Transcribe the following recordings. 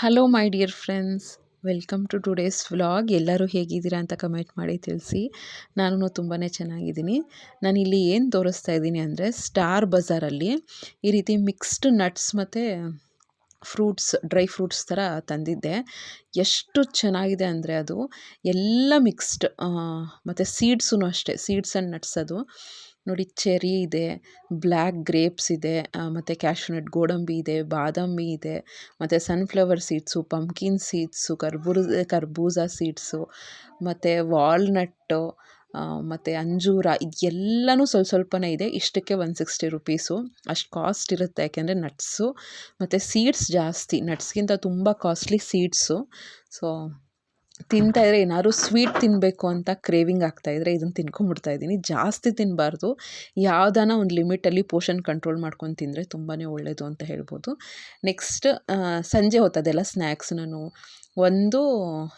Hello my dear friends welcome to today's vlog ಎಲ್ಲರೂ ಹೇಗಿದ್ದೀರಾ ಅಂತ ಕಮೆಂಟ್ ಮಾಡಿ ತಿಳಿಸಿ. ನಾನು ತುಂಬಾ ಚೆನ್ನಾಗಿದ್ದೀನಿ. ನಾನಿಲ್ಲಿ ಏನು ತೋರಿಸ್ತಾ ಇದ್ದೀನಿ ಅಂದರೆ ಸ್ಟಾರ್ ಬಜಾರಲ್ಲಿ ಈ ರೀತಿ ಮಿಕ್ಸ್ಡ್ ನಟ್ಸ್ ಮತ್ತು ಫ್ರೂಟ್ಸ್ ಡ್ರೈ ಫ್ರೂಟ್ಸ್ ಥರ ತಂದಿದ್ದೆ. ಎಷ್ಟು ಚೆನ್ನಾಗಿದೆ ಅಂದರೆ ಅದು ಎಲ್ಲ ಮಿಕ್ಸ್ಡ್ ಮತ್ತು ಸೀಡ್ಸೂ ಅಷ್ಟೇ ಸೀಡ್ಸ್ ಆ್ಯಂಡ್ ನಟ್ಸ್ ಅದು. ನೋಡಿ ಚೆರ್ರಿ ಇದೆ ಬ್ಲ್ಯಾಕ್ ಗ್ರೇಪ್ಸ್ ಇದೆ ಮತ್ತು ಕ್ಯಾಶ್ಯೂನಟ್ ಗೋಡಂಬಿ ಇದೆ, ಬಾದಾಮಿ ಇದೆ, ಮತ್ತು ಸನ್ಫ್ಲವರ್ ಸೀಡ್ಸು, ಪಂಪ್ಕಿನ್ ಸೀಡ್ಸು ಕರ್ಬೂರ ಕರ್ಬೂಜ ಸೀಡ್ಸು, ಮತ್ತು ವಾಲ್ನಟ್ಟು ಮತ್ತು ಅಂಜೂರ ಇದೆಲ್ಲಾನು ಸ್ವಲ್ಪ ಸ್ವಲ್ಪನೇ ಇದೆ. ಇಷ್ಟಕ್ಕೆ ಒನ್ ಸಿಕ್ಸ್ಟಿ ರುಪೀಸು. ಅಷ್ಟು ಕಾಸ್ಟ್ ಇರುತ್ತೆ, ಯಾಕೆಂದರೆ ನಟ್ಸು ಮತ್ತು ಸೀಡ್ಸ್ ಜಾಸ್ತಿ. ನಟ್ಸ್ಗಿಂತ ತುಂಬ ಕಾಸ್ಟ್ಲಿ ಸೀಡ್ಸು ಸೊ ತಿಂತಾ ಇದ್ರೆ ಏನಾದ್ರು ಸ್ವೀಟ್ ತಿನ್ನಬೇಕು ಅಂತ ಕ್ರೇವಿಂಗ್ ಆಗ್ತಾಯಿದ್ರೆ ಇದನ್ನು ತಿನ್ಕೊಂಡ್ಬಿಡ್ತಾ ಇದ್ದೀನಿ. ಜಾಸ್ತಿ ತಿನ್ನಬಾರ್ದು ಯಾವ್ದಾನ ಒಂದು ಲಿಮಿಟಲ್ಲಿ ಪೋಷನ್ ಕಂಟ್ರೋಲ್ ಮಾಡ್ಕೊಂಡು ತಿಂದರೆ ತುಂಬಾ ಒಳ್ಳೆಯದು ಅಂತ ಹೇಳ್ಬೋದು. ನೆಕ್ಸ್ಟ್ ಸಂಜೆ ಹೊತ್ತದೆಲ್ಲ ಸ್ನ್ಯಾಕ್ಸ್ ನಾನು ಒಂದು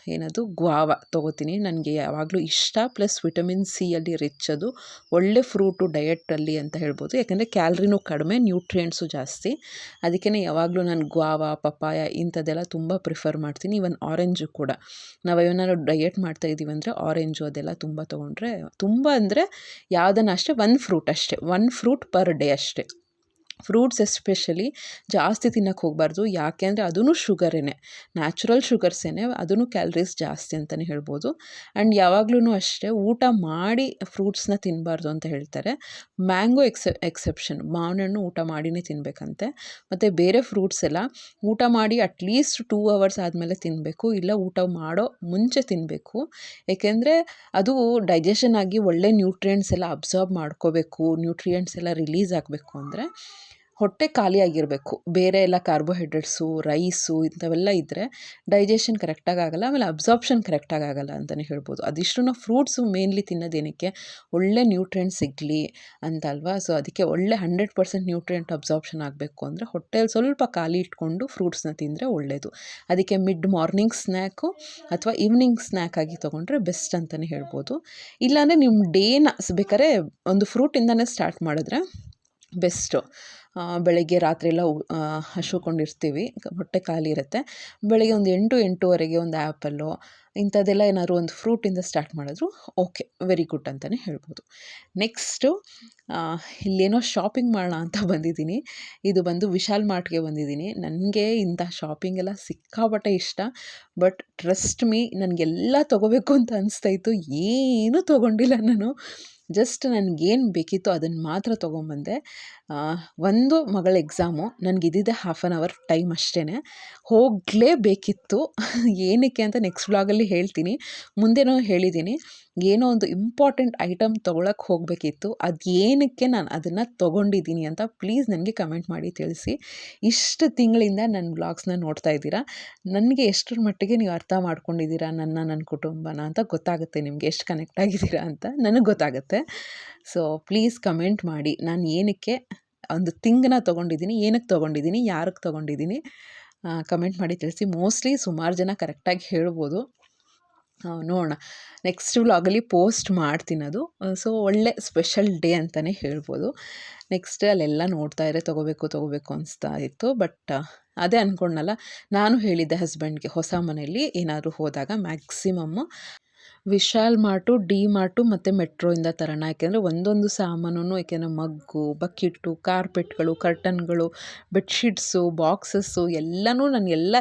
ಏನದು ಗ್ವಾವ ತೊಗೋತೀನಿ. ನನಗೆ ಯಾವಾಗಲೂ ಇಷ್ಟ. ಪ್ಲಸ್ ವಿಟಮಿನ್ ಸಿ ಅಲ್ಲಿ ರಿಚ್ ಅದು ಒಳ್ಳೆ ಫ್ರೂಟು ಡಯೆಟ್ಟಲ್ಲಿ ಅಂತ ಹೇಳ್ಬೋದು. ಯಾಕಂದರೆ ಕ್ಯಾಲ್ರಿನೂ ಕಡಿಮೆ, ನ್ಯೂಟ್ರಿಯೆಂಟ್ಸು ಜಾಸ್ತಿ. ಅದಕ್ಕೇ ಯಾವಾಗಲೂ ನಾನು ಗ್ವಾವ, ಪಪ್ಪಾಯ ಇಂಥದ್ದೆಲ್ಲ ತುಂಬ ಪ್ರಿಫರ್ ಮಾಡ್ತೀನಿ. ಇವನ್ ಆರೆಂಜು ಕೂಡ. ನಾವು ಏನಾದ್ರು ಡಯೆಟ್ ಮಾಡ್ತಾ ಇದ್ದೀವಿ ಅಂದರೆ ಆರೆಂಜು ಅದೆಲ್ಲ ತುಂಬ ತೊಗೊಂಡ್ರೆ ತುಂಬ ಅಂದರೆ ಯಾವುದನ್ನ ಅಷ್ಟೇ, ಒನ್ ಫ್ರೂಟ್ ಅಷ್ಟೇ. ಒನ್ ಫ್ರೂಟ್ ಪರ್ ಡೇ ಅಷ್ಟೇ. ಫ್ರೂಟ್ಸ್ ಎಸ್ಪೆಷಲಿ ಜಾಸ್ತಿ ತಿನ್ನೋಕ್ಕೆ ಹೋಗಬಾರ್ದು. ಯಾಕೆ ಅಂದರೆ ಅದೂ ಶುಗರೇನೆ. ನ್ಯಾಚುರಲ್ ಶುಗರ್ಸೇನೆ ಅದೂ ಕ್ಯಾಲ್ರೀಸ್ ಜಾಸ್ತಿ ಅಂತಲೇ ಹೇಳ್ಬೋದು. ಆ್ಯಂಡ್ ಯಾವಾಗ್ಲೂ ಅಷ್ಟೇ ಊಟ ಮಾಡಿ ಫ್ರೂಟ್ಸ್ನ ತಿನ್ನಬಾರ್ದು ಅಂತ ಹೇಳ್ತಾರೆ. ಮ್ಯಾಂಗೋ ಎಕ್ಸೆ, ಎಕ್ಸೆಪ್ಷನ್ ಮಾವಿನಣ್ಣು ಊಟ ಮಾಡಿನೇ ತಿನ್ನಬೇಕಂತೆ ಮತ್ತು ಬೇರೆ ಫ್ರೂಟ್ಸ್ ಎಲ್ಲ ಊಟ ಮಾಡಿ ಅಟ್ಲೀಸ್ಟ್ ಟೂ ಅವರ್ಸ್ ಆದಮೇಲೆ ತಿನ್ನಬೇಕು ಇಲ್ಲ ಊಟ ಮಾಡೋ ಮುಂಚೆ ತಿನ್ನಬೇಕು ಏಕೆಂದರೆ ಅದು ಡೈಜೆಷನ್ ಆಗಿ ಒಳ್ಳೆ ನ್ಯೂಟ್ರಿಯೆಂಟ್ಸ್ ಎಲ್ಲ ಅಬ್ಸಾರ್ಬ್ ಮಾಡ್ಕೋಬೇಕು ನ್ಯೂಟ್ರಿಯೆಂಟ್ಸ್ ಎಲ್ಲ ರಿಲೀಸ್ ಆಗಬೇಕು ಅಂದರೆ. ಹೊಟ್ಟೆ ಖಾಲಿಯಾಗಿರಬೇಕು ಬೇರೆ ಎಲ್ಲ ಕಾರ್ಬೋಹೈಡ್ರೇಟ್ಸು ರೈಸು ಇಂಥವೆಲ್ಲ ಇದ್ದರೆ ಡೈಜೆಷನ್ ಕರೆಕ್ಟಾಗಿ ಆಗೋಲ್ಲ, ಆಮೇಲೆ ಅಬ್ಸಾರ್ಪ್ಷನ್ ಕರೆಕ್ಟಾಗಿ ಆಗೋಲ್ಲ ಅಂತಲೇ ಹೇಳ್ಬೋದು. ಅದಿಷ್ಟು ಫ್ರೂಟ್ಸು ಮೇನ್ಲಿ ತಿನ್ನೋದೇನಕ್ಕೆ ಒಳ್ಳೆ ನ್ಯೂಟ್ರಿಯೆಂಟ್ ಸಿಗಲಿ ಅಂತ ಅಲ್ವಾ ಸೊ ಅದಕ್ಕೆ ಒಳ್ಳೆ ಹಂಡ್ರೆಡ್ ಪರ್ಸೆಂಟ್ ನ್ಯೂಟ್ರಿಯೆಂಟ್ ಅಬ್ಸಾರ್ಪ್ಷನ್ ಆಗಬೇಕು ಅಂದರೆ ಹೊಟ್ಟೆಯಲ್ಲಿ ಸ್ವಲ್ಪ ಖಾಲಿ ಇಟ್ಕೊಂಡು ಫ್ರೂಟ್ಸ್ನ ತಿಂದರೆ ಒಳ್ಳೆಯದು ಅದಕ್ಕೆ ಮಿಡ್ ಮಾರ್ನಿಂಗ್ ಸ್ನ್ಯಾಕು ಅಥವಾ ಈವ್ನಿಂಗ್ ಸ್ನ್ಯಾಕ್ ಆಗಿ ತೊಗೊಂಡ್ರೆ ಬೆಸ್ಟ್ ಅಂತಲೇ ಹೇಳ್ಬೋದು. ಇಲ್ಲಾಂದರೆ ನಿಮ್ಮ ಡೇನ ಬೇಕಾದ್ರೆ ಒಂದು ಫ್ರೂಟಿಂದನೇ ಸ್ಟಾರ್ಟ್ ಮಾಡಿದ್ರೆ ಬೆಸ್ಟು ಬೆಳಗ್ಗೆ ರಾತ್ರಿ ಎಲ್ಲ ಹಶ್ವುಕೊಂಡಿರ್ತೀವಿ ಹೊಟ್ಟೆ ಖಾಲಿ ಇರುತ್ತೆ. ಬೆಳಗ್ಗೆ ಒಂದು ಎಂಟು, ಎಂಟೂವರೆಗೆ ಒಂದು ಆ್ಯಪಲ್ಲು, ಇಂಥದ್ದೆಲ್ಲ ಏನಾದ್ರು ಒಂದು ಫ್ರೂಟಿಂದ ಸ್ಟಾರ್ಟ್ ಮಾಡಿದ್ರು, ಓಕೆ, ವೆರಿ ಗುಡ್ ಅಂತಲೇ ಹೇಳ್ಬೋದು. ನೆಕ್ಸ್ಟು ಇಲ್ಲೇನೋ ಶಾಪಿಂಗ್ ಮಾಡೋಣ ಅಂತ ಬಂದಿದ್ದೀನಿ. ಇದು ಬಂದು ವಿಶಾಲ್ ಮಾರ್ಟ್ಗೆ ಬಂದಿದ್ದೀನಿ. ನನಗೆ ಇಂಥ ಶಾಪಿಂಗ್ ಎಲ್ಲ ಸಿಕ್ಕಾಪಟ್ಟೆ ಇಷ್ಟ. ಬಟ್ ಟ್ರಸ್ಟ್ ಮೀ, ನನಗೆಲ್ಲ ತೊಗೋಬೇಕು ಅಂತ ಅನಿಸ್ತಾಯಿತ್ತು ಏನೂ ತೊಗೊಂಡಿಲ್ಲ ನಾನು. ಜಸ್ಟ್ ನನಗೇನು ಬೇಕಿತ್ತು ಅದನ್ನು ಮಾತ್ರ ತೊಗೊಂಬಂದೆ. ಒಂದು ಮಗಳ ಎಕ್ಸಾಮು ನನಗೆ ಇದ್ದಿದ್ದೆ ಹಾಫ್ ಆನ್ ಅವರ್ ಟೈಮ್ ಅಷ್ಟೇ ಹೋಗಲೇಬೇಕಿತ್ತು ಏನಕ್ಕೆ ಅಂತ ನೆಕ್ಸ್ಟ್ ಬ್ಲಾಗಲ್ಲಿ ಹೇಳ್ತೀನಿ. ಮುಂದೆನೂ ಹೇಳಿದ್ದೀನಿ ಏನೋ ಒಂದು ಇಂಪಾರ್ಟೆಂಟ್ ಐಟಮ್ ತೊಗೊಳಕ್ಕೆ ಹೋಗಬೇಕಿತ್ತು. ಅದು ನಾನು ಅದನ್ನು ತೊಗೊಂಡಿದ್ದೀನಿ ಅಂತ ಪ್ಲೀಸ್ ನನಗೆ ಕಮೆಂಟ್ ಮಾಡಿ ತಿಳಿಸಿ. ಇಷ್ಟು ತಿಂಗಳಿಂದ ನನ್ನ ಬ್ಲಾಗ್ಸ್ನ ನೋಡ್ತಾ ಇದ್ದೀರಾ? ನನಗೆ ಎಷ್ಟರ ಮಟ್ಟಿಗೆ ನೀವು ಅರ್ಥ ಮಾಡ್ಕೊಂಡಿದ್ದೀರಾ? ನನ್ನ ನನ್ನ ಕುಟುಂಬನ ಅಂತ ಗೊತ್ತಾಗುತ್ತೆ ನಿಮಗೆ ಎಷ್ಟು ಕನೆಕ್ಟ್ ಆಗಿದ್ದೀರಾ ಅಂತ ನನಗೆ ಗೊತ್ತಾಗುತ್ತೆ. ಸೊ ಪ್ಲೀಸ್ ಕಮೆಂಟ್ ಮಾಡಿ. ನಾನು ಏನಕ್ಕೆ ಒಂದು ತಿಂಗನ್ನ ತೊಗೊಂಡಿದ್ದೀನಿ, ಏನಕ್ಕೆ ತೊಗೊಂಡಿದ್ದೀನಿ, ಯಾರಕ್ಕೆ ತೊಗೊಂಡಿದ್ದೀನಿ ಕಮೆಂಟ್ ಮಾಡಿ ತಿಳಿಸಿ. ಮೋಸ್ಟ್ಲಿ ಸುಮಾರು ಜನ ಕರೆಕ್ಟಾಗಿ ಹೇಳ್ಬೋದು. ನೋಡೋಣ. ನೆಕ್ಸ್ಟ್ ವ್ಲಾಗಲ್ಲಿ ಪೋಸ್ಟ್ ಮಾಡ್ತೀನಿ ಅದು. ಸೊ ಒಳ್ಳೆ ಸ್ಪೆಷಲ್ ಡೇ ಅಂತಲೇ ಹೇಳ್ಬೋದು. ನೆಕ್ಸ್ಟ್ ಅಲ್ಲೆಲ್ಲ ನೋಡ್ತಾ ಇದ್ರೆ ತೊಗೋಬೇಕು ತೊಗೋಬೇಕು ಅನಿಸ್ತಾ ಇತ್ತು. ಬಟ್ ಅದೇ ಅಂದ್ಕೊಂಡಲ್ಲ ನಾನು ಹೇಳಿದ್ದೆ ಹಸ್ಬೆಂಡ್ಗೆ ಹೊಸ ಮನೆಯಲ್ಲಿ ಏನಾದರೂ ಹೋದಾಗ maximum Vishal mart, D mart ಮತ್ತು ಮೆಟ್ರೋಯಿಂದ ತರೋಣ. ಯಾಕೆಂದರೆ ಒಂದೊಂದು ಸಾಮಾನು ಯಾಕೆಂದರೆ ಮಗ್ಗು ಬಕೆಟ್ಟು ಕಾರ್ಪೆಟ್ಗಳು, ಕರ್ಟನ್ಗಳು, ಬೆಡ್ಶೀಟ್ಸು, ಬಾಕ್ಸಸ್ಸು ಎಲ್ಲನೂ ನಾನು ಎಲ್ಲ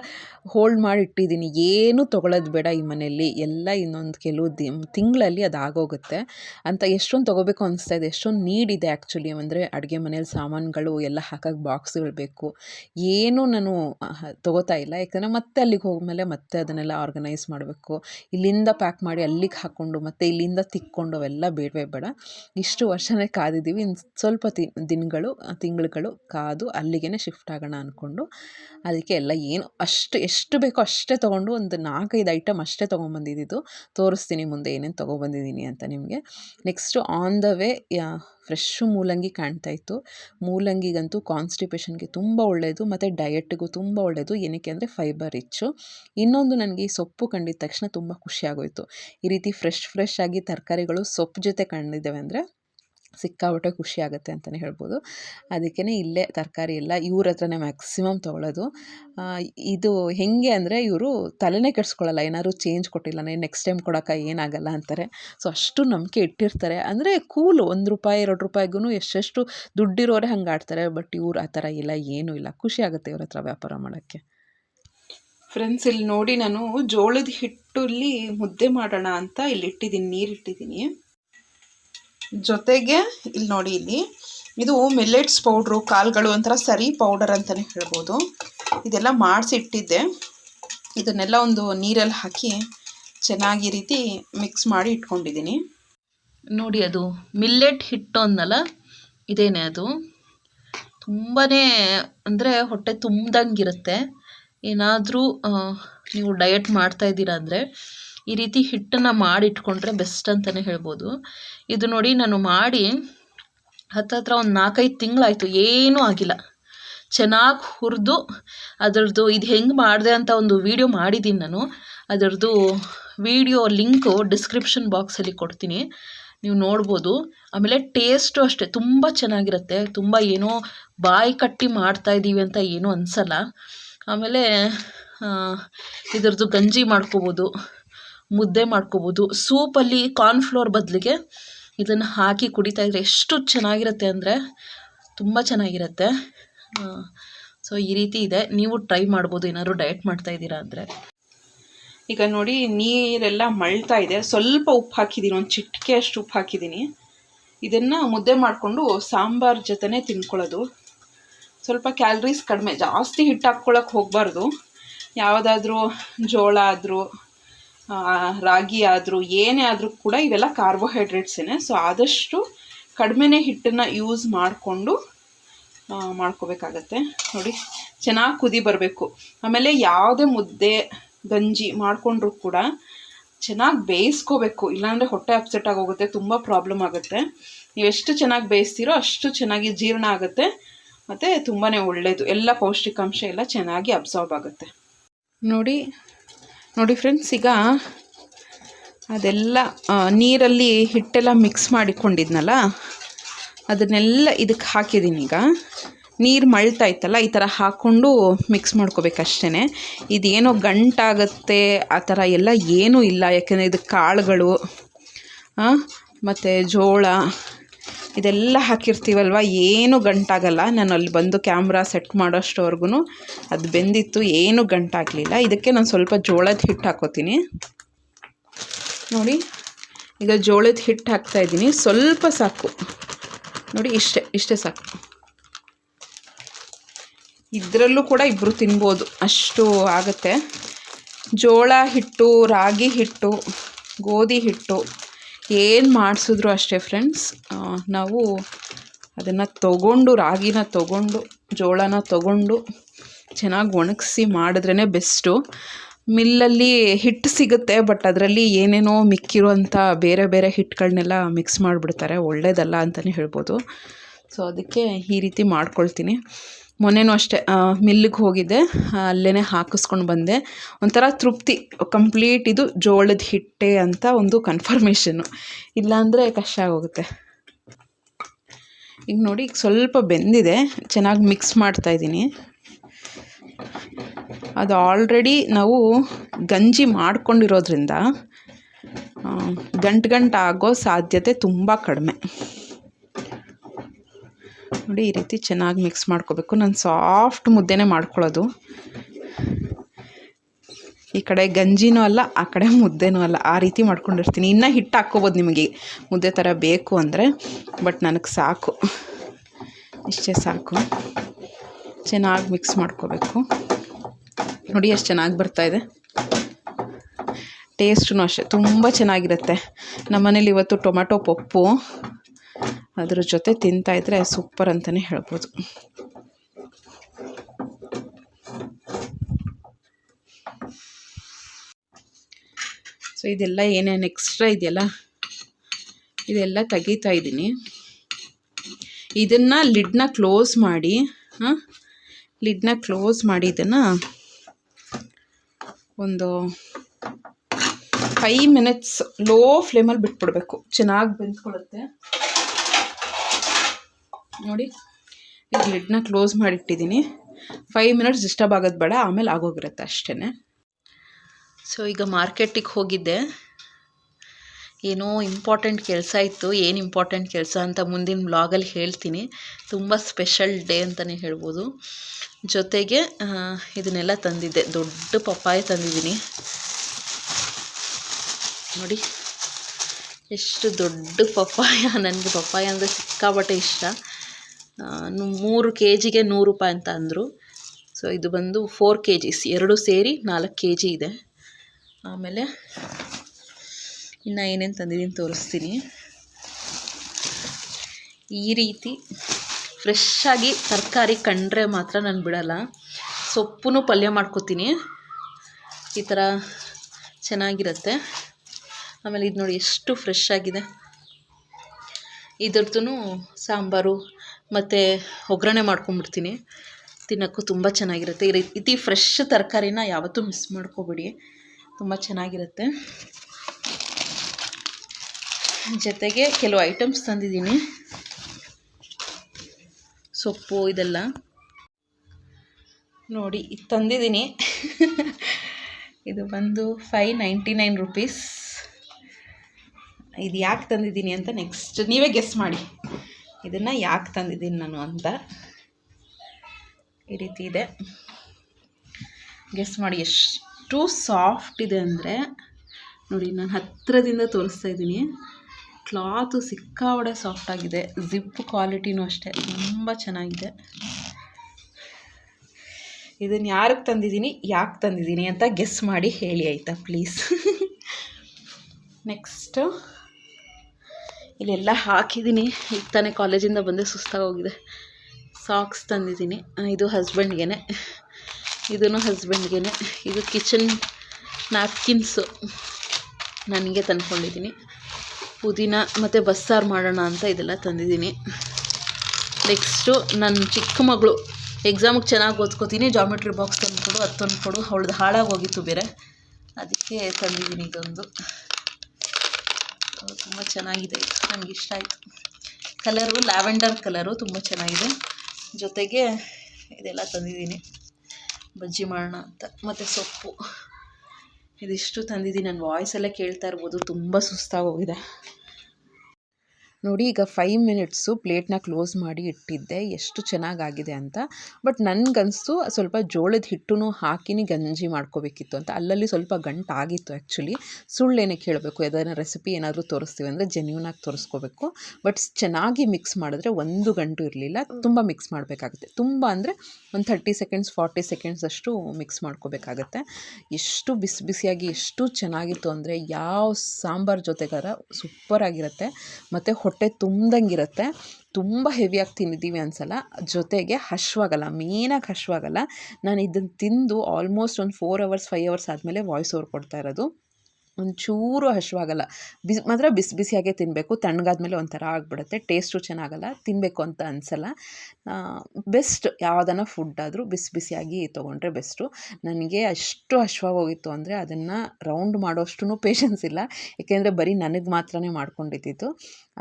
ಹೋಲ್ಡ್ ಮಾಡಿ ಇಟ್ಟಿದ್ದೀನಿ. ಏನೂ ತೊಗೊಳೋದು ಬೇಡ ಈ ಮನೆಯಲ್ಲಿ. ಎಲ್ಲ ಇನ್ನೊಂದು ಕೆಲವು ದಿ, ತಿಂಗಳಲ್ಲಿ ಅದು ಆಗೋಗುತ್ತೆ. ಅಂತ ಎಷ್ಟೊಂದು ತೊಗೋಬೇಕು ಅನಿಸ್ತಾ ಇದೆ. ಎಷ್ಟೊಂದು ನೀಡ್ ಇದೆ ಆ್ಯಕ್ಚುಲಿ ಅಂದರೆ ಅಡುಗೆ ಮನೇಲಿ ಸಾಮಾನುಗಳು ಎಲ್ಲ ಹಾಕೋಕ್ಕೆ ಬಾಕ್ಸ್ಗಳು ಬೇಕು. ಏನೂ ನಾನು ತೊಗೋತಾ ಇಲ್ಲ. ಯಾಕಂದರೆ ಮತ್ತೆ ಅಲ್ಲಿಗೆ ಹೋದ್ಮೇಲೆ ಮತ್ತೆ ಅದನ್ನೆಲ್ಲ ಆರ್ಗನೈಸ್ ಮಾಡಬೇಕು. ಇಲ್ಲಿಂದ ಪ್ಯಾಕ್ ಮಾಡಿ ಅಲ್ಲಿಗೆ ಹಾಕ್ಕೊಂಡು ಮತ್ತು ಇಲ್ಲಿಂದ ತಿಕ್ಕೊಂಡು ಅವೆಲ್ಲ ಬೇಡವೇ ಬೇಡ. ಇಷ್ಟು ವರ್ಷನೇ ಕಾದಿದ್ದೀವಿ. ಇನ್ನು ಸ್ವಲ್ಪ ತಿ, ದಿನಗಳು, ತಿಂಗಳುಗಳು ಕಾದು ಅಲ್ಲಿಗೆ ಶಿಫ್ಟ್ ಆಗೋಣ ಅಂದ್ಕೊಂಡು ಅದಕ್ಕೆ ಎಲ್ಲ ಏನು ಅಷ್ಟು, ಎಷ್ಟು ಬೇಕೋ ಅಷ್ಟೇ ತೊಗೊಂಡು ಒಂದು ನಾಲ್ಕೈದು ಐಟಮ್ ಅಷ್ಟೇ ತೊಗೊಂಬಂದಿದ್ದು. ತೋರಿಸ್ತೀನಿ ಮುಂದೆ ಏನೇನು ತೊಗೊಬಂದಿದ್ದೀನಿ ಅಂತ ನಿಮಗೆ. Next on the way fresh ಮೂಲಂಗಿ ಕಾಣ್ತಾ ಇತ್ತು. ಮೂಲಂಗಿಗಂತೂ ಕಾನ್ಸ್ಟಿಪೇಷನ್ಗೆ ತುಂಬ ಒಳ್ಳೆಯದು ಮತ್ತು ಡಯೆಟ್ಗೂ ತುಂಬ ಒಳ್ಳೆಯದು ಏನಕ್ಕೆ ಅಂದರೆ ಫೈಬರ್ ರಿಚ್ಚು ಇನ್ನೊಂದು ನನಗೆ ಈ ಸೊಪ್ಪು ಕಂಡಿದ ತಕ್ಷಣ ತುಂಬ ಖುಷಿಯಾಗೋಯಿತು ಈ ರೀತಿ ಫ್ರೆಶ್ ಫ್ರೆಶ್ ಆಗಿ ತರಕಾರಿಗಳು ಸೊಪ್ಪು ಜೊತೆ ಕಂಡಿದ್ದಾವೆ ಅಂದರೆ ಸಿಕ್ಕಾಪಟ್ಟೆ ಖುಷಿ ಆಗುತ್ತೆ ಅಂತಲೇ ಹೇಳ್ಬೋದು. ಅದಕ್ಕೇ ಇಲ್ಲೇ ತರಕಾರಿ ಎಲ್ಲ ಇವ್ರ ಹತ್ರನೇ ಮ್ಯಾಕ್ಸಿಮಮ್ ತೊಗೊಳ್ಳೋದು. ಇದು ಹೇಗೆ ಅಂದರೆ ಇವರು ತಲೆನೇ ಕೆಡಿಸ್ಕೊಳ್ಳಲ್ಲ, ಏನಾದರೂ ಚೇಂಜ್ ಕೊಟ್ಟಿಲ್ಲ ನೆಕ್ಸ್ಟ್ ಟೈಮ್ ಕೊಡೋಕೆ ಏನಾಗಲ್ಲ ಅಂತಾರೆ. ಸೊ ಅಷ್ಟು ನಂಬಿಕೆ ಇಟ್ಟಿರ್ತಾರೆ. ಅಂದರೆ ಕೂಲು ಒಂದು ರೂಪಾಯಿ, ಎರಡು ರೂಪಾಯಿಗೂ ಎಷ್ಟೆಷ್ಟು ದುಡ್ಡಿರೋರೆ ಹಂಗೆ ಆಡ್ತಾರೆ. ಬಟ್ ಇವ್ರು ಆ ಥರ ಇಲ್ಲ, ಏನೂ ಇಲ್ಲ. ಖುಷಿ ಆಗುತ್ತೆ ಇವ್ರ ಹತ್ರ ವ್ಯಾಪಾರ ಮಾಡೋಕ್ಕೆ. ಫ್ರೆಂಡ್ಸ್ ಇಲ್ಲಿ ನೋಡಿ ನಾನು ಜೋಳದ ಹಿಟ್ಟಲ್ಲಿ ಮುದ್ದೆ ಮಾಡೋಣ ಅಂತ ಇಲ್ಲಿ ಇಟ್ಟಿದ್ದೀನಿ ನೀರು ಇಟ್ಟಿದ್ದೀನಿ ಜೊತೆಗೆ ಇಲ್ಲಿ ನೋಡಿ ಇಲ್ಲಿ. ಇದು ಮಿಲ್ಲೆಟ್ಸ್ ಪೌಡ್ರು ಕಾಳುಗಳು ಒಂಥರ ಸರಿ ಪೌಡರ್ ಅಂತಲೇ ಹೇಳ್ಬೋದು. ಇದೆಲ್ಲ ಮಾಡಿಸಿ ಇಟ್ಟಿದ್ದೆ ಇದನ್ನೆಲ್ಲ ಒಂದು ನೀರಲ್ಲಿ ಹಾಕಿ ಚೆನ್ನಾಗಿ ರೀತಿ ಮಿಕ್ಸ್ ಮಾಡಿ ಇಟ್ಕೊಂಡಿದ್ದೀನಿ. ನೋಡಿ ಅದು ಮಿಲ್ಲೆಟ್ ಹಿಟ್ಟು ಅನ್ನಲ್ಲ ಇದೇನೆ ಅದು. ತುಂಬಾ ಅಂದರೆ ಹೊಟ್ಟೆ ತುಂಬ್ದಂಗಿರುತ್ತೆ. ಏನಾದರೂ ನೀವು ಡಯಟ್ ಮಾಡ್ತಾ ಇದ್ದೀರಾ ಅಂದರೆ ಈ ರೀತಿ ಹಿಟ್ಟನ್ನು ಮಾಡಿ ಇಟ್ಕೊಂಡ್ರೆ ಬೆಸ್ಟ್ ಅಂತಲೇ ಹೇಳ್ಬೋದು. ಇದು ನೋಡಿ ನಾನು ಮಾಡಿ ಹತ್ತತ್ರ ಒಂದು ನಾಲ್ಕೈದು ತಿಂಗಳಾಯಿತು, ಏನೂ ಆಗಿಲ್ಲ. ಚೆನ್ನಾಗಿ ಹುರಿದು ಅದರದ್ದು ಇದು ಹೆಂಗೆ ಮಾಡಿದೆ ಅಂತ ಒಂದು ವೀಡಿಯೋ ಮಾಡಿದ್ದೀನಿ ನಾನು. ಅದರದ್ದು ವೀಡಿಯೋ ಲಿಂಕು ಡಿಸ್ಕ್ರಿಪ್ಷನ್ ಬಾಕ್ಸಲ್ಲಿ ಕೊಡ್ತೀನಿ. ನೀವು ನೋಡ್ಬೋದು. ಆಮೇಲೆ ಟೇಸ್ಟು ಅಷ್ಟೇ, ತುಂಬ ಚೆನ್ನಾಗಿರುತ್ತೆ. ತುಂಬ ಏನೋ ಬಾಯಿ ಕಟ್ಟಿ ಮಾಡ್ತಾ ಇದ್ದೀವಿ ಅಂತ ಏನೂ ಅನಿಸಲ್ಲ. ಆಮೇಲೆ ಇದರದ್ದು ಗಂಜಿ ಮಾಡ್ಕೋಬೋದು. ಮುದ್ದೆ ಮಾಡ್ಕೋಬೋದು. ಸೂಪಲ್ಲಿ ಕಾರ್ನ್ಫ್ಲೋರ್ ಬದಲಿಗೆ ಇದನ್ನು ಹಾಕಿ ಕುಡಿತಾ ಇದ್ರೆ ಎಷ್ಟು ಚೆನ್ನಾಗಿರುತ್ತೆ ಅಂದರೆ ತುಂಬ ಚೆನ್ನಾಗಿರುತ್ತೆ. ಸೊ ಈ ರೀತಿ ಇದೆ. ನೀವು ಟ್ರೈ ಮಾಡ್ಬೋದು. ಏನಾದರೂ ಡಯಟ್ ಮಾಡ್ತಾ ಇದ್ದೀರಾ ಅಂದರೆ. ಈಗ ನೋಡಿ, ನೀರೆಲ್ಲ ಮಳ್ತಾ ಇದೆ. ಸ್ವಲ್ಪ ಉಪ್ಪು ಹಾಕಿದ್ದೀನಿ. ಒಂದು ಚಿಟಿಕೆ ಅಷ್ಟು ಉಪ್ಪು ಹಾಕಿದ್ದೀನಿ. ಇದನ್ನು ಮುದ್ದೆ ಮಾಡಿಕೊಂಡು ಸಾಂಬಾರ್ ಜೊತೆನೇ ತಿನ್ಕೊಳ್ಳೋದು. ಸ್ವಲ್ಪ ಕ್ಯಾಲ್ರೀಸ್ ಕಡಿಮೆ. ಜಾಸ್ತಿ ಹಿಟ್ಟು ಹಾಕ್ಕೊಳಕ್ಕೆ ಹೋಗಬಾರ್ದು. ಯಾವುದಾದ್ರೂ ಜೋಳ ಆದರೂ ರಾಗಿ ಆದರೂ, ಏನೇ ಆದರೂ ಕೂಡ ಇವೆಲ್ಲ ಕಾರ್ಬೋಹೈಡ್ರೇಟ್ಸೇ ಸೊ ಆದಷ್ಟು ಕಡಿಮೆನೇ ಹಿಟ್ಟನ್ನು ಯೂಸ್ ಮಾಡಿಕೊಂಡು ಮಾಡ್ಕೋಬೇಕಾಗತ್ತೆ. ನೋಡಿ, ಚೆನ್ನಾಗಿ ಕುದಿ ಬರಬೇಕು. ಆಮೇಲೆ ಯಾವುದೇ ಮುದ್ದೆ, ಗಂಜಿ ಮಾಡಿಕೊಂಡ್ರೂ ಕೂಡ ಚೆನ್ನಾಗಿ ಬೇಯಿಸ್ಕೋಬೇಕು. ಇಲ್ಲಾಂದರೆ ಹೊಟ್ಟೆ ಅಪ್ಸೆಟ್ ಆಗೋಗುತ್ತೆ, ತುಂಬ ಪ್ರಾಬ್ಲಮ್ ಆಗುತ್ತೆ. ನೀವು ಎಷ್ಟು ಚೆನ್ನಾಗಿ ಬೇಯಿಸ್ತೀರೋ ಅಷ್ಟು ಚೆನ್ನಾಗಿ ಜೀರ್ಣ ಆಗುತ್ತೆ. ಮತ್ತು ತುಂಬಾ ಒಳ್ಳೆಯದು ಎಲ್ಲ ಪೌಷ್ಟಿಕಾಂಶ ಎಲ್ಲ ಚೆನ್ನಾಗಿ ಅಬ್ಸಾರ್ಬ್ ಆಗುತ್ತೆ. ನೋಡಿ ನೋಡಿ ಫ್ರೆಂಡ್ಸ್ ಈಗ ಅದೆಲ್ಲ ನೀರಲ್ಲಿ ಹಿಟ್ಟೆಲ್ಲ ಮಿಕ್ಸ್ ಮಾಡಿಕೊಂಡಿದ್ನಲ್ಲ, ಅದನ್ನೆಲ್ಲ ಇದಕ್ಕೆ ಹಾಕಿದ್ದೀನಿ ಈಗ. ನೀರು ಮಳ್ತಾ ಇತ್ತಲ್ಲ, ಈ ಥರ ಹಾಕ್ಕೊಂಡು ಮಿಕ್ಸ್ ಮಾಡ್ಕೋಬೇಕಷ್ಟೇ ಇದೇನೋ ಗಂಟಾಗತ್ತೆ, ಆ ಥರ ಎಲ್ಲ ಏನೂ ಇಲ್ಲ, ಯಾಕೆಂದರೆ ಇದು ಕಾಳುಗಳು ಮತ್ತು ಜೋಳ ಇದೆಲ್ಲ ಹಾಕಿರ್ತೀವಲ್ವ? ಏನೂ ಗಂಟಾಗಲ್ಲ. ನಾನು ಅಲ್ಲಿ ಬಂದು ಕ್ಯಾಮ್ರಾ ಸೆಟ್ ಮಾಡೋಷ್ಟವರೆಗೂ ಅದು ಬೆಂದಿತ್ತು. ಏನೂ ಗಂಟಾಗಲಿಲ್ಲ. ಇದಕ್ಕೆ ನಾನು ಸ್ವಲ್ಪ ಜೋಳದ ಹಿಟ್ಟು ಹಾಕೋತೀನಿ. ನೋಡಿ, ಈಗ ಜೋಳದ ಹಿಟ್ಟು ಹಾಕ್ತಾ ಇದ್ದೀನಿ. ಸ್ವಲ್ಪ ಸಾಕು. ನೋಡಿ, ಇಷ್ಟೇ ಇಷ್ಟೇ ಸಾಕು. ಇದರಲ್ಲೂ ಕೂಡ ಇಬ್ಬರು ತಿನ್ಬೋದು. ಅಷ್ಟು ಆಗುತ್ತೆ. ಜೋಳ ಹಿಟ್ಟು, ರಾಗಿ ಹಿಟ್ಟು, ಗೋಧಿ ಹಿಟ್ಟು. ಏನು ಮಾಡಿಸಿದ್ರು ಅಷ್ಟೇ ಫ್ರೆಂಡ್ಸ್ ನಾವು ಅದನ್ನು ತಗೊಂಡು, ರಾಗಿನ ತಗೊಂಡು, ಜೋಳನ ತಗೊಂಡು ಚೆನ್ನಾಗಿ ಒಣಗಿಸಿ ಮಾಡಿದ್ರೇ ಬೆಸ್ಟು ಮಿಲ್ಲಲ್ಲಿ ಹಿಟ್ಟು ಸಿಗುತ್ತೆ ಬಟ್ ಅದರಲ್ಲಿ ಏನೇನೋ ಮಿಕ್ಕಿರುವಂಥ ಬೇರೆ ಬೇರೆ ಹಿಟ್ಟುಗಳನ್ನೆಲ್ಲ ಮಿಕ್ಸ್ ಮಾಡಿಬಿಡ್ತಾರೆ, ಒಳ್ಳೇದಲ್ಲ ಅಂತಲೇ ಹೇಳ್ಬೋದು. ಸೊ ಅದಕ್ಕೆ ಈ ರೀತಿ ಮಾಡ್ಕೊಳ್ತೀನಿ. ಮೊನ್ನೆನೂ ಅಷ್ಟೇ ಮಿಲ್ಲಿಗೆ ಹೋಗಿದ್ದೆ ಅಲ್ಲೇ ಹಾಕಿಸ್ಕೊಂಡು ಬಂದೆ. ಒಂಥರ ತೃಪ್ತಿ, ಕಂಪ್ಲೀಟ್ ಇದು ಜೋಳದ ಹಿಟ್ಟೆ ಅಂತ ಒಂದು ಕನ್ಫರ್ಮೇಷನ್ನು ಇಲ್ಲಾಂದರೆ ಕಷ್ಟ ಆಗೋಗುತ್ತೆ. ಈಗ ನೋಡಿ, ಈಗ ಸ್ವಲ್ಪ ಬೆಂದಿದೆ, ಚೆನ್ನಾಗಿ ಮಿಕ್ಸ್ ಮಾಡ್ತಾಯಿದ್ದೀನಿ ಅದು ಆಲ್ರೆಡಿ ನಾವು ಗಂಜಿ ಮಾಡ್ಕೊಂಡಿರೋದ್ರಿಂದ ಗಂಟು ಗಂಟು ಆಗೋ ಸಾಧ್ಯತೆ ತುಂಬ ಕಡಿಮೆ. ನೋಡಿ, ಈ ರೀತಿ ಚೆನ್ನಾಗಿ ಮಿಕ್ಸ್ ಮಾಡ್ಕೋಬೇಕು. ನಾನು ಸಾಫ್ಟ್ ಮುದ್ದೆನೇ ಮಾಡ್ಕೊಳ್ಳೋದು. ಈ ಕಡೆ ಗಂಜಿನೂ ಅಲ್ಲ, ಆ ಕಡೆ ಮುದ್ದೆನೂ ಅಲ್ಲ. ಆ ರೀತಿ ಮಾಡ್ಕೊಂಡಿರ್ತೀನಿ. ಇನ್ನೂ ಹಿಟ್ಟು ಹಾಕ್ಕೋಬೋದು ನಿಮಗೆ. ಮುದ್ದೆ ಥರ ಬೇಕು ಅಂದರೆ, ಬಟ್ ನನಗೆ ಸಾಕು. ಇಷ್ಟೇ ಸಾಕು. ಚೆನ್ನಾಗಿ ಮಿಕ್ಸ್ ಮಾಡ್ಕೋಬೇಕು. ನೋಡಿ, ಎಷ್ಟು ಚೆನ್ನಾಗಿ ಬರ್ತಾಯಿದೆ ಟೇಸ್ಟೂ ಅಷ್ಟೇ. ತುಂಬ ಚೆನ್ನಾಗಿರುತ್ತೆ. ನಮ್ಮನೇಲಿ ಇವತ್ತು ಟೊಮ್ಯಾಟೊ ಪಪ್ಪು. ಅದ್ರ ಜೊತೆ ತಿಂತಾಯಿದ್ರೆ ಸೂಪರ್ ಅಂತಲೇ ಹೇಳ್ಬೋದು. ಸೊ ಇದೆಲ್ಲ ಏನೇನು ಎಕ್ಸ್ಟ್ರಾ ಇದೆಯಲ್ಲ? ಇದೆಲ್ಲ ತೆಗಿತಾ ಇದ್ದೀನಿ. ಇದನ್ನು ಲಿಡ್ನ ಕ್ಲೋಸ್ ಮಾಡಿ, ಹಾಂ? ಲಿಡ್ನ ಕ್ಲೋಸ್ ಮಾಡಿ ಇದನ್ನು ಒಂದು ಫೈವ್ ಮಿನಿಟ್ಸ್ ಲೋ ಫ್ಲೇಮಲ್ಲಿ ಬಿಟ್ಬಿಡ್ಬೇಕು. ಚೆನ್ನಾಗಿ ಬೆಂದ್ಕೊಳ್ಳುತ್ತೆ. ನೋಡಿ ಈಗ ಲಿಡ್ನ ಕ್ಲೋಸ್ ಮಾಡಿಟ್ಟಿದ್ದೀನಿ. ಫೈವ್ ಮಿನಿಟ್ಸ್ ಡಿಸ್ಟರ್ಬ್ ಆಗೋದು ಬೇಡ, ಆಮೇಲೆ ಆಗೋಗಿರುತ್ತೆ ಅಷ್ಟೇ ಸೊ ಈಗ ಮಾರ್ಕೆಟಿಗೆ ಹೋಗಿದ್ದೆ. ಏನೋ ಇಂಪಾರ್ಟೆಂಟ್ ಕೆಲಸ ಇತ್ತು, ಏನು ಇಂಪಾರ್ಟೆಂಟ್ ಕೆಲಸ ಅಂತ ಮುಂದಿನ ಬ್ಲಾಗಲ್ಲಿ ಹೇಳ್ತೀನಿ. ತುಂಬ ಸ್ಪೆಷಲ್ ಡೇ ಅಂತಲೇ ಹೇಳ್ಬೋದು. ಜೊತೆಗೆ ಇದನ್ನೆಲ್ಲ ತಂದಿದ್ದೆ. ದೊಡ್ಡ ಪಪ್ಪಾಯ ತಂದಿದ್ದೀನಿ. ನೋಡಿ, ಎಷ್ಟು ದೊಡ್ಡ ಪಪ್ಪಾಯ. ನನಗೆ ಪಪ್ಪಾಯ ಅಂದರೆ ಸಿಕ್ಕಾಬಟ್ಟೆ ಇಷ್ಟ. ಮೂರು ಕೆ ಜಿಗೆ ನೂರು ರೂಪಾಯಿ ಅಂತ ಅಂದರು. ಸೊ ಇದು ಬಂದು ಫೋರ್ ಕೆ ಜಿಸ್ ಎರಡು ಸೇರಿ ನಾಲ್ಕು ಕೆ ಜಿ ಇದೆ. ಆಮೇಲೆ ಇನ್ನು ಏನೇನು ತಂದಿದ್ದೀನಿ ತೋರಿಸ್ತೀನಿ. ಈ ರೀತಿ ಫ್ರೆಶ್ ಆಗಿ ತರಕಾರಿ ಕಂಡ್ರೆ ಮಾತ್ರ ನಾನು ಬಿಡಲ್ಲ. ಸೊಪ್ಪು ಪಲ್ಯ ಮಾಡ್ಕೋತೀನಿ. ಈ ಥರ ಚೆನ್ನಾಗಿರುತ್ತೆ. ಆಮೇಲೆ ಇದು ನೋಡಿ ಎಷ್ಟು ಫ್ರೆಶ್ ಆಗಿದೆ. ಇದ್ರದ್ದು ಸಾಂಬಾರು ಮತ್ತು ಒಗ್ಗರಣೆ ಮಾಡ್ಕೊಂಬಿಡ್ತೀನಿ. ತಿನ್ನೋಕ್ಕೂ ತುಂಬ ಚೆನ್ನಾಗಿರುತ್ತೆ. ಈ ರೀತಿ ಫ್ರೆಶ್ ತರಕಾರಿನ ಯಾವತ್ತೂ ಮಿಸ್ ಮಾಡ್ಕೋಬೇಡಿ. ತುಂಬ ಚೆನ್ನಾಗಿರುತ್ತೆ. ಜೊತೆಗೆ ಕೆಲವು ಐಟಮ್ಸ್ ತಂದಿದ್ದೀನಿ. ಸೊಪ್ಪು ಇದೆಲ್ಲ. ನೋಡಿ, ಇದು ತಂದಿದ್ದೀನಿ. ಇದು ಬಂದು ಫೈ ನೈಂಟಿ ನೈನ್ ರುಪೀಸ್ ಇದು ಯಾಕೆ ತಂದಿದ್ದೀನಿ ಅಂತ ನೆಕ್ಸ್ಟ್ ನೀವೇ ಗೆಸ್ ಮಾಡಿ. ಇದನ್ನು ಯಾಕೆ ತಂದಿದ್ದೀನಿ ನಾನು ಅಂತ ಈ ರೀತಿ ಇದೆ. ಗೆಸ್ ಮಾಡಿ ಎಷ್ಟು ಸಾಫ್ಟ್ ಇದೆ ಅಂದರೆ ನೋಡಿ, ನಾನು ಹತ್ತಿರದಿಂದ ತೋರಿಸ್ತಾ ಇದ್ದೀನಿ. ಕ್ಲಾತು ಸಿಕ್ಕಾವಡೆ ಸಾಫ್ಟ್ ಆಗಿದೆ. ಜಿಪ್ ಕ್ವಾಲಿಟಿನೂ ಅಷ್ಟೇ. ತುಂಬ ಚೆನ್ನಾಗಿದೆ. ಇದನ್ನು ಯಾರಿಗೆ ತಂದಿದ್ದೀನಿ, ಯಾಕೆ ತಂದಿದ್ದೀನಿ ಅಂತ ಗೆಸ್ ಮಾಡಿ ಹೇಳಿ ಆಯಿತಾ ಪ್ಲೀಸ್ ನೆಕ್ಸ್ಟು ಇಲ್ಲೆಲ್ಲ ಹಾಕಿದ್ದೀನಿ. ಈಗ ತಾನೇ ಕಾಲೇಜಿಂದ ಬಂದೆ ಸುಸ್ತಾಗೋಗಿದೆ ಸಾಕ್ಸ್ ತಂದಿದ್ದೀನಿ. ಇದು ಹಸ್ಬೆಂಡ್ಗೆ ಇದೂ ಹಸ್ಬೆಂಡ್ಗೆ ಇದು ಕಿಚನ್ ನ್ಯಾಪ್ಕಿನ್ಸು ನನಗೆ ತಂದ್ಕೊಂಡಿದ್ದೀನಿ. ಪುದೀನ ಮತ್ತು ಬಸ್ಸಾರು ಮಾಡೋಣ ಅಂತ ಇದೆಲ್ಲ ತಂದಿದ್ದೀನಿ. ನೆಕ್ಸ್ಟು ನನ್ನ ಚಿಕ್ಕ ಮಗಳು. ಎಕ್ಸಾಮಿಗೆ ಚೆನ್ನಾಗಿ ಓದ್ಕೋತೀನಿ. ಜಾಮೆಟ್ರಿ ಬಾಕ್ಸ್ ತಂದುಕೊಡು, ಅದು ತಂದುಕೊಡು. ಅವಳ್ದು ಹಾಳಾಗಿ ಹೋಗಿತ್ತು ಬೇರೆ. ಅದಕ್ಕೆ ತಂದಿದ್ದೀನಿ ಇದೊಂದು. ತುಂಬ ಚೆನ್ನಾಗಿದೆ. ನನಗೆ ಇಷ್ಟ ಆಯಿತು. ಕಲರು ಲ್ಯಾವೆಂಡರ್ ಕಲರು ತುಂಬ ಚೆನ್ನಾಗಿದೆ. ಜೊತೆಗೆ ಇದೆಲ್ಲ ತಂದಿದ್ದೀನಿ. ಬಜ್ಜಿ ಮಾಡೋಣ ಅಂತ. ಮತ್ತು ಸೊಪ್ಪು. ಇದಿಷ್ಟು ತಂದಿದ್ದೀನಿ. ನನ್ನ ವಾಯ್ಸೆಲ್ಲ ಕೇಳ್ತಾ ಇರ್ಬೋದು. ತುಂಬ ಸುಸ್ತಾಗೋಗಿದೆ. ನೋಡಿ, ಈಗ ಫೈವ್ ಮಿನಿಟ್ಸು ಪ್ಲೇಟ್ನ ಕ್ಲೋಸ್ ಮಾಡಿ ಇಟ್ಟಿದ್ದೆ. ಎಷ್ಟು ಚೆನ್ನಾಗಾಗಿದೆ ಅಂತ. ಬಟ್ ನನಗನ್ನಿಸ್ತು ಸ್ವಲ್ಪ ಜೋಳದ ಹಿಟ್ಟು ಹಾಕಿನೇ, ಗಂಜಿ ಮಾಡ್ಕೋಬೇಕಿತ್ತು ಅಂತ. ಅಲ್ಲಲ್ಲಿ ಸ್ವಲ್ಪ ಗಂಟಾಗಿತ್ತು ಆ್ಯಕ್ಚುಲಿ ಸುಳ್ಳೇನೆ ಹೇಳಬೇಕು ಯಾವ್ದಾರ ರೆಸಿಪಿ ಏನಾದರೂ ತೋರಿಸ್ತೀವಿ ಅಂದರೆ ಜೆನ್ಯೂನಾಗಿ ತೋರಿಸ್ಕೋಬೇಕು. ಬಟ್ ಚೆನ್ನಾಗಿ ಮಿಕ್ಸ್ ಮಾಡಿದ್ರೆ ಒಂದು ಗಂಟು ಇರಲಿಲ್ಲ. ತುಂಬ ಮಿಕ್ಸ್ ಮಾಡಬೇಕಾಗುತ್ತೆ. ತುಂಬ ಅಂದರೆ ಒಂದು ಥರ್ಟಿ ಸೆಕೆಂಡ್ಸ್ ಫಾರ್ಟಿ ಸೆಕೆಂಡ್ಸ್ ಅಷ್ಟು ಮಿಕ್ಸ್ ಮಾಡ್ಕೋಬೇಕಾಗತ್ತೆ. ಎಷ್ಟು ಬಿಸಿ ಬಿಸಿಯಾಗಿ ಎಷ್ಟು ಚೆನ್ನಾಗಿತ್ತು ಅಂದರೆ ಯಾವ ಸಾಂಬಾರು ಜೊತೆಗಾರ ಸೂಪರಾಗಿರುತ್ತೆ ಮತ್ತು ಹೊಟ್ಟೆ ತುಂಬ್ದಂಗಿರುತ್ತೆ. ತುಂಬ ಹೆವಿಯಾಗಿ ತಿಂದಿದ್ದೀವಿ ಅನ್ಸಲ್ಲ. ಜೊತೆಗೆ ಹಶ್ವಾಗಲ್ಲ, ಮೇನಾಗಿ ಹಶ್ವಾಗಲ್ಲ. ನಾನು ಇದನ್ನು ತಿಂದು ಆಲ್ಮೋಸ್ಟ್ ಒಂದು ಫೋರ್ ಅವರ್ಸ್ ಫೈವ್ ಅವರ್ಸ್ ಆದಮೇಲೆ ವಾಯ್ಸ್ ಓವರ್ ಕೊಡ್ತಾ ಇರೋದು. ಒಂಚೂರು ಹಶ್ವಾಗಲ್ಲ. ಬಿಸಿ, ಮಾತ್ರ ಬಿಸಿ ಬಿಸಿಯಾಗೆ ತಿನ್ನಬೇಕು ತಣ್ಣಗಾದ್ಮೇಲೆ ಒಂಥರ ಆಗಿಬಿಡುತ್ತೆ. ಟೇಸ್ಟು ಚೆನ್ನಾಗಲ್ಲ. ತಿನ್ನಬೇಕು ಅಂತ ಅನಿಸಲ್ಲ. ಬೆಸ್ಟ್ ಯಾವುದನ್ನ ಫುಡ್ ಆದರೂ ಬಿಸಿ ಬಿಸಿಯಾಗಿ ತೊಗೊಂಡ್ರೆ ಬೆಸ್ಟು ನನಗೆ ಅಷ್ಟು ಹಶ್ವಾಗೋಗಿತ್ತು ಅಂದರೆ ಅದನ್ನು ರೌಂಡ್ ಮಾಡೋಷ್ಟು ಪೇಷನ್ಸ್ ಇಲ್ಲ. ಏಕೆಂದರೆ ಬರೀ ನನಗೆ ಮಾತ್ರನೇ ಮಾಡ್ಕೊಂಡಿದ್ದಿತ್ತು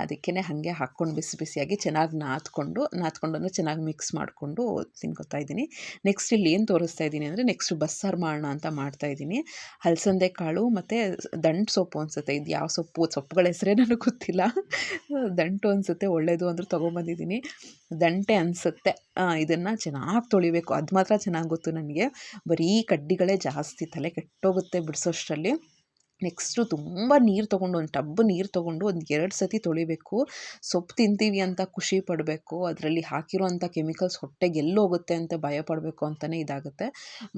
ಅದಕ್ಕೇ ಹಾಗೆ ಹಾಕ್ಕೊಂಡು ಬಿಸಿ ಬಿಸಿಯಾಗಿ ಚೆನ್ನಾಗಿ ನಾದ್ಕೊಂಡು ನಾದ್ಕೊಂಡು ಅಂದರೆ ಚೆನ್ನಾಗಿ ಮಿಕ್ಸ್ ಮಾಡಿಕೊಂಡು ತಿನ್ಕೊತಾ ಇದ್ದೀನಿ. ನೆಕ್ಸ್ಟ್ ಇಲ್ಲಿ ಏನು ತೋರಿಸ್ತಾ ಇದ್ದೀನಿ ಅಂದರೆ ನೆಕ್ಸ್ಟ್ ಬಸ್ಸಾರು ಮಾಡೋಣ ಅಂತ ಮಾಡ್ತಾ ಇದ್ದೀನಿ. ಹಲಸಂದೆ ಕಾಳು ಮತ್ತು ದಂಟು ಸೊಪ್ಪು ಅನಿಸುತ್ತೆ. ಇದು ಯಾವ ಸೊಪ್ಪು, ಸೊಪ್ಪುಗಳ ಹೆಸರೇ ನನಗೆ ಗೊತ್ತಿಲ್ಲ. ದಂಟು ಅನಿಸುತ್ತೆ ಒಳ್ಳೆಯದು ಅಂದರೆ ತೊಗೊಂಬಂದಿದ್ದೀನಿ. ದಂಟೆ ಅನಿಸುತ್ತೆ. ಇದನ್ನು ಚೆನ್ನಾಗಿ ತೊಳಿಬೇಕು. ಅದು ಮಾತ್ರ ಚೆನ್ನಾಗಿ ಗೊತ್ತು ನನಗೆ. ಬರೀ ಕಡ್ಡಿಗಳೇ ಜಾಸ್ತಿ ತಲೆ ಕೆಟ್ಟೋಗುತ್ತೆ ಬಿಡಿಸೋಷ್ಟರಲ್ಲಿ. ನೆಕ್ಸ್ಟು ತುಂಬ ನೀರು ತೊಗೊಂಡು, ಒಂದು ಟಬ್ ನೀರು ತೊಗೊಂಡು ಒಂದು ಎರಡು ಸತಿ ತೊಳಿಬೇಕು. ಸೊಪ್ಪು ತಿಂತೀವಿ ಅಂತ ಖುಷಿ ಪಡಬೇಕು. ಅದರಲ್ಲಿ ಹಾಕಿರುವಂಥ ಕೆಮಿಕಲ್ಸ್ ಹೊಟ್ಟೆಗೆ ಎಲ್ಲಿ ಹೋಗುತ್ತೆ ಅಂತ ಭಯ ಪಡಬೇಕು ಅಂತಲೇ ಇದಾಗುತ್ತೆ.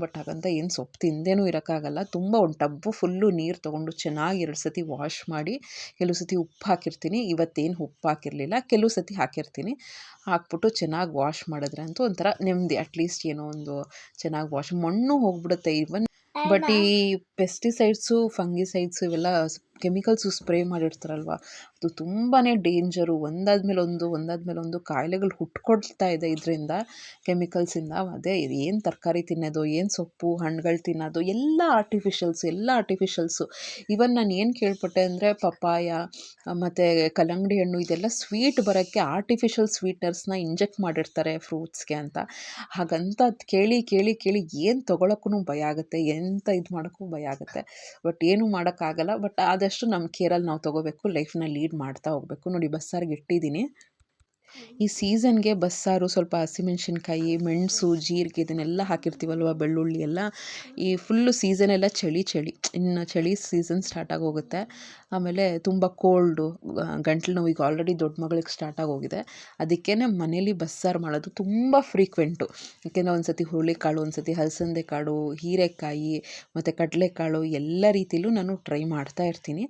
ಬಟ್ ಹಾಗಂತ ಏನು ಸೊಪ್ಪು ತಿಂದೇನೂ ಇರೋಕ್ಕಾಗಲ್ಲ. ತುಂಬ ಒಂದು ಟಬ್ಬು ಫುಲ್ಲು ನೀರು ತೊಗೊಂಡು ಚೆನ್ನಾಗಿ ಎರಡು ಸತಿ ವಾಶ್ ಮಾಡಿ, ಕೆಲವು ಸತಿ ಉಪ್ಪು ಹಾಕಿರ್ತೀನಿ. ಇವತ್ತೇನು ಉಪ್ಪು ಹಾಕಿರಲಿಲ್ಲ, ಕೆಲವು ಸತಿ ಹಾಕಿರ್ತೀನಿ. ಹಾಕ್ಬಿಟ್ಟು ಚೆನ್ನಾಗಿ ವಾಶ್ ಮಾಡಿದ್ರೆ ಅಂತೂ ಒಂಥರ ನೆಮ್ಮದಿ ಅಟ್ಲೀಸ್ಟ್ ಏನೋ ಒಂದು ಚೆನ್ನಾಗಿ ವಾಶ್. ಮಣ್ಣು ಹೋಗ್ಬಿಡುತ್ತೆ ಈವನ್ ಬಟ್ ಈ ಪೆಸ್ಟಿಸೈಡ್ಸು ಫಂಗಿಸೈಡ್ಸು ಇವೆಲ್ಲ ಕೆಮಿಕಲ್ಸು ಸ್ಪ್ರೇ ಮಾಡಿರ್ತಾರಲ್ವ? ಅದು ತುಂಬಾ ಡೇಂಜರು. ಒಂದಾದ್ಮೇಲೆ ಒಂದು ಒಂದಾದ್ಮೇಲೆ ಒಂದು ಕಾಯಿಲೆಗಳು ಹುಟ್ಕೊಳ್ತಾ ಇದೆ ಇದರಿಂದ ಕೆಮಿಕಲ್ಸಿಂದ. ಅದೇ, ಏನು ತರಕಾರಿ ತಿನ್ನೋದು, ಏನು ಸೊಪ್ಪು, ಹಣ್ಣುಗಳು ತಿನ್ನೋದು, ಎಲ್ಲ ಆರ್ಟಿಫಿಷಿಯಲ್ಸ್ ಎಲ್ಲ ಆರ್ಟಿಫಿಷಲ್ಸು ಇವನ್ ನಾನು ಏನು ಕೇಳ್ಪಟ್ಟೆ ಅಂದರೆ ಪಪ್ಪಾಯ, ಮತ್ತು ಕಲ್ಲಂಗಡಿ ಹಣ್ಣು, ಇದೆಲ್ಲ ಸ್ವೀಟ್ ಬರೋಕ್ಕೆ ಆರ್ಟಿಫಿಷಿಯಲ್ ಸ್ವೀಟ್ನರ್ಸ್ನ ಇಂಜೆಕ್ಟ್ ಮಾಡಿರ್ತಾರೆ ಫ್ರೂಟ್ಸ್ಗೆ ಅಂತ. ಹಾಗಂತ ಅದು ಕೇಳಿ ಕೇಳಿ ಕೇಳಿ ಏನು ತೊಗೊಳಕ್ಕೂ ಭಯ ಆಗುತ್ತೆ ಎಂಥ ಇದು ಮಾಡೋಕ್ಕೂ ಭಯ ಆಗುತ್ತೆ. ಬಟ್ ಏನೂ ಮಾಡೋಕ್ಕಾಗಲ್ಲ. ಬಟ್ ಆದಷ್ಟು ನಮ್ಮ ಕೇರಲ್ಲಿ ನಾವು ತೊಗೋಬೇಕು ಲೈಫ್ನ ಲೀಡ್ ಮಾಡ್ತಾ ಹೋಗಬೇಕು. ನೋಡಿ ಬಸ್ಸಾರಿಗೆ ಇಟ್ಟಿದ್ದೀನಿ ಈ ಸೀಸನ್ಗೆ ಬಸ್ಸಾರು ಸ್ವಲ್ಪ ಹಸಿಮೆಣ್ಸಿನ್ಕಾಯಿ, ಮೆಣಸು, ಜೀರಿಗೆ ಇದನ್ನೆಲ್ಲ ಹಾಕಿರ್ತೀವಲ್ವ, ಬೆಳ್ಳುಳ್ಳಿ ಎಲ್ಲ. ಈ ಫುಲ್ಲು ಸೀಸನ್ ಎಲ್ಲ ಚಳಿ ಚಳಿ. ಇನ್ನು ಚಳಿ ಸೀಸನ್ ಸ್ಟಾರ್ಟ್ ಆಗೋಗುತ್ತೆ. ಆಮೇಲೆ ತುಂಬ ಕೋಲ್ಡು ಗಂಟ್ಲು ನೋವು ಈಗ ಆಲ್ರೆಡಿ ದೊಡ್ಡ ಮಗಳಿಗೆ ಸ್ಟಾರ್ಟ್ ಆಗೋಗಿದೆ. ಅದಕ್ಕೇ ಮನೇಲಿ ಬಸ್ಸಾರು ಮಾಡೋದು ತುಂಬ ಫ್ರೀಕ್ವೆಂಟು ಯಾಕೆಂದರೆ ಒಂದು ಸತಿ ಹುರುಳಿಕಾಳು ಒಂದು ಸತಿ ಹಲಸಂದೆ ಕಾಳು ಹೀರೆಕಾಯಿ, ಮತ್ತು ಕಡಲೆಕಾಳು ಎಲ್ಲ ರೀತಿಲೂ ನಾನು ಟ್ರೈ ಮಾಡ್ತಾ ಇರ್ತೀನಿ.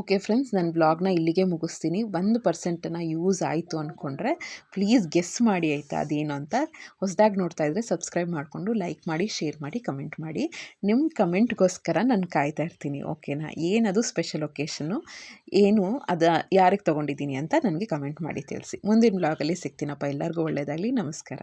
ಓಕೆ ಫ್ರೆಂಡ್ಸ್ ನನ್ನ ಬ್ಲಾಗ್ನ ಇಲ್ಲಿಗೆ ಮುಗಿಸ್ತೀನಿ. ಒಂದು ಪರ್ಸೆಂಟನ್ನು ಯೂಸ್ ಆಯಿತು ಅಂದ್ಕೊಂಡ್ರೆ ಪ್ಲೀಸ್ ಗೆಸ್ ಮಾಡಿ ಆಯಿತಾ ಅದೇನು ಅಂತ? ಹೊಸದಾಗಿ ನೋಡ್ತಾ ಇದ್ದರೆ ಸಬ್ಸ್ಕ್ರೈಬ್ ಮಾಡಿಕೊಂಡು ಲೈಕ್ ಮಾಡಿ ಶೇರ್ ಮಾಡಿ ಕಮೆಂಟ್ ಮಾಡಿ. ನಿಮ್ಮ ಕಮೆಂಟ್ಗೋಸ್ಕರ ನಾನು ಕಾಯ್ತಾ ಇರ್ತೀನಿ ಓಕೆನಾ ಏನದು ಸ್ಪೆಷಲ್ ಒಕೇಶನ್ನು ಏನು? ಅದು ಯಾರಿಗೆ ತೊಗೊಂಡಿದ್ದೀನಿ ಅಂತ ನನಗೆ ಕಮೆಂಟ್ ಮಾಡಿ ತಿಳಿಸಿ. ಮುಂದಿನ ಬ್ಲಾಗಲ್ಲಿ ಸಿಗ್ತೀನಪ್ಪ. ಎಲ್ಲರಿಗೂ ಒಳ್ಳೆಯದಾಗಲಿ ನಮಸ್ಕಾರ.